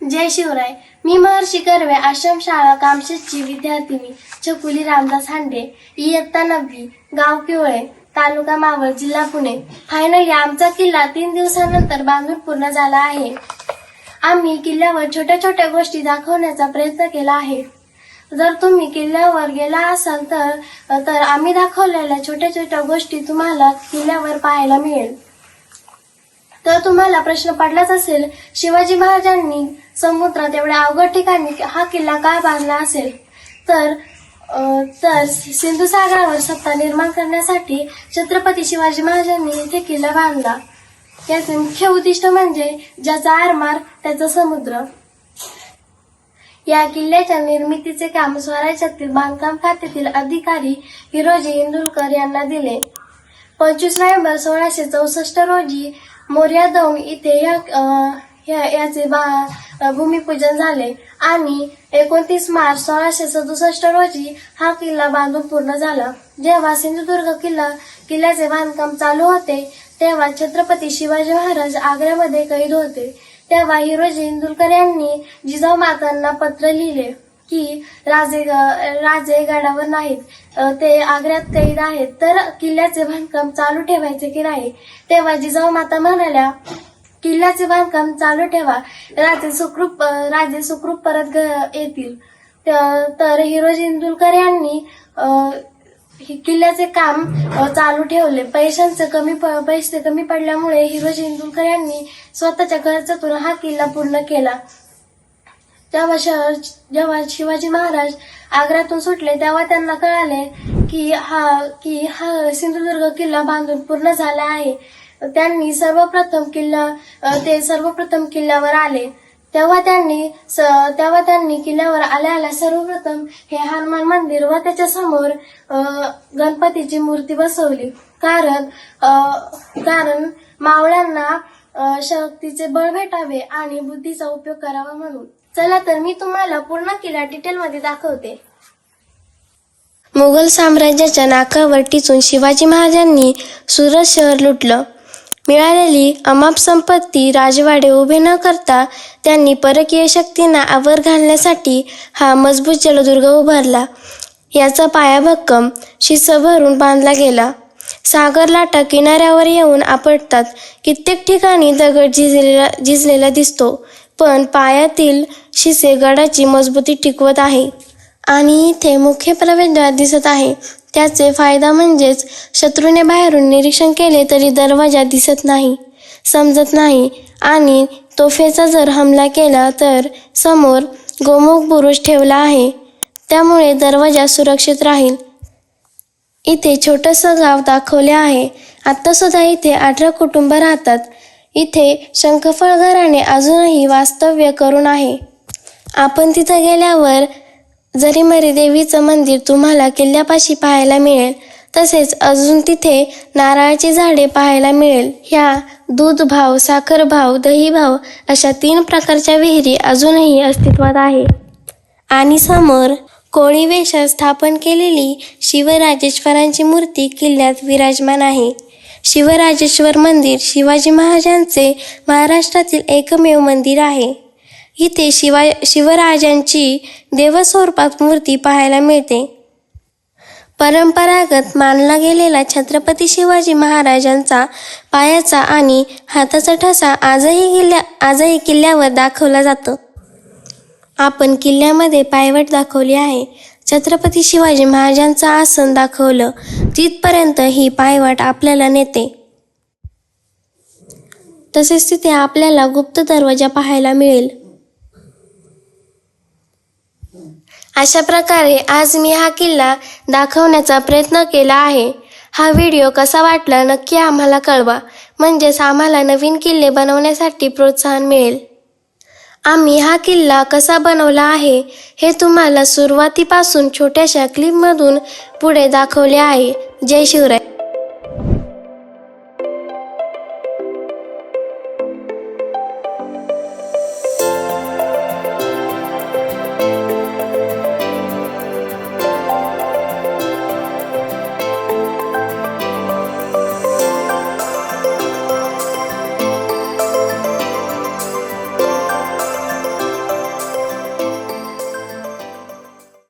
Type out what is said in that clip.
जय शिवराय. मी महर्षी कर्वे आश्रमशाळा कामशेतची विद्यार्थिनी छकुली रामदास हांडे इयत्ता नववी गाव किवळे तालुका मावळ जिल्हा पुणे. फायनली आमचा किल्ला तीन दिवसानंतर बांधून पूर्ण झाला आहे. आम्ही किल्ल्यावर छोट्या छोट्या गोष्टी दाखवण्याचा प्रयत्न केला आहे. जर तुम्ही किल्ल्यावर गेला असाल तर तर आम्ही दाखवलेल्या छोट्या छोट्या गोष्टी तुम्हाला किल्ल्यावर पाहायला मिळेल. तर तुम्हाला प्रश्न पडलाच असेल शिवाजी महाराजांनी समुद्रात एवढ्या अवघड ठिकाणी हा किल्ला का बांधला असेल? तर तर सिंधू सागरावर सत्ता निर्माण करण्यासाठी छत्रपती शिवाजी महाराजांनी इथे किल्ला बांधला. याचे मुख्य उद्दिष्ट म्हणजे ज्याचा आरमार त्याचा समुद्र. या किल्ल्याच्या निर्मितीचे काम स्वराज्यातील बांधकाम खात्यातील अधिकारी हिरोजी इंदुलकर यांना दिले. पंचवीस नोव्हेंबर सोळाशे चौसष्ट रोजी मोर्यादौंग इथे या अं, या- याचे बा- भूमिपूजन झाले. आणि एकोणतीस मार्च सोळाशे सदुसष्ट रोजी हा किल्ला बांधून पूर्ण झाला. जेव्हा सिंधुदुर्ग किल्ला किल्ल्याचे बांधकाम चालू होते तेव्हा छत्रपती शिवाजी महाराज आग्र्यामध्ये कैद होते. तेव्हा हिरोजी इंदुलकर यांनी जिजाऊ मातांना पत्र लिहिले. की राजे राजे गडावर नाहीत. ते आग्र्यात कैद आहेत. तर किल्ल्याचे बांधकाम चालू ठेवायचे की नाही? तेव्हा जिजाऊ माता म्हणाल्या किल्ल्याचे बांधकाम चालू ठेवा. राजे सुखरूप राजे सुखरूप परत घ- येतील. तर हिरोजी इंदुलकर यांनी किल्ल्याचे काम चालू ठेवले. पैशांचे कमी प- पैसे कमी पडल्यामुळे हिरोजी इंदुलकर यांनी स्वतःच्या खर्चातून हा किल्ला पूर्ण केला. जेव्हा शहर जेव्हा शिवाजी महाराज आग्र्यातून सुटले तेव्हा त्यांना कळाले की हा की हा सिंधुदुर्ग किल्ला बांधून पूर्ण झाला आहे. त्यांनी सर्वप्रथम किल्ला ते सर्वप्रथम किल्ल्यावर आले. तेव्हा त्यांनी स- तेव्हा त्यांनी किल्ल्यावर आल्या आल्या सर्वप्रथम हे हनुमान मंदिर व त्याच्यासमोर गणपतीची मूर्ती बसवली. कारण कारण मावळ्यांना शक्तीचे बळ भेटावे आणि बुद्धीचा उपयोग करावा म्हणून. चला तर मी तुम्हाला पूर्ण किल्ला डिटेलमध्ये दाखवते. मुघल साम्राज्याच्या नाकावर टिचून शिवाजी महाराजांनी सुरत शहर लुटलं. मिळालेली अमाप संपत्ती राजवाडे उभे न करता त्यांनी परकीय शक्तींना आवर घालण्यासाठी हा मजबूत जलदुर्ग उभारला. याचा पाया भक्कम शिस्त भरून बांधला गेला. सागर लाटा किनाऱ्यावर येऊन आपटतात. कित्येक ठिकाणी दगड झिजलेला झिजलेला दिसतो. पण पायातील शिसे गडाची मजबूती टिकवत आहे. आणि इथे मुख्य प्रवेशद्वार दिसत आहे. त्याचे फायदा म्हणजेच शत्रूने बाहेरून निरीक्षण केले तरी दरवाजा दिसत नाही समजत नाही. आणि तोफेचा जर हमला केला तर समोर गोमुख बुरुज ठेवला आहे. त्यामुळे दरवाजा सुरक्षित राहील. इथे छोटंसं गाव दाखवले आहे. आत्तासुद्धा इथे अठरा कुटुंब राहतात. इथे शंखफळ घराणे अजूनही वास्तव्य करून आहे. आपण तिथं गेल्यावर जरीमरी देवीचं मंदिर तुम्हाला किल्ल्यापाशी पाहायला मिळेल तसेच अजून तिथे नारळाची झाडे पाहायला मिळेल. ह्या दूध भाव साखर भाव दही भाव अशा तीन प्रकारच्या विहिरी अजूनही अस्तित्वात आहे. आणि समोर कोळी वेशात स्थापन केलेली शिवराजेश्वरांची मूर्ती किल्ल्यात विराजमान आहे. शिवराजेश्वर मंदिर शिवाजी महाराजांचे महाराष्ट्रातील एकमेव मंदिर आहे. इथे शिवा शिवराजांची देवस्वरूपात मूर्ती पाहायला मिळते. परंपरागत मानला गेलेला छत्रपती शिवाजी महाराजांचा पायाचा आणि हाताचा ठसा आजही किल्ल्या आजही किल्ल्यावर दाखवला जातो. आपण किल्ल्यामध्ये पायवट दाखवली आहे. छत्रपती शिवाजी महाराजांचं आसन दाखवलं. तिथपर्यंत ही पायवाट आपल्याला नेते. तसेच तिथे आपल्याला गुप्त दरवाजा पाहायला मिळेल. अशा प्रकारे आज मी हा किल्ला दाखवण्याचा प्रयत्न केला आहे. हा व्हिडिओ कसा वाटला नक्की आम्हाला कळवा. म्हणजेच आम्हाला नवीन किल्ले बनवण्यासाठी प्रोत्साहन मिळेल. आम्ही हा किल्ला कसा बनवला आहे हे तुम्हाला सुरुवातीपासून छोट्याशा क्लिपमधून पुढे दाखवले आहे. जय शिवराय.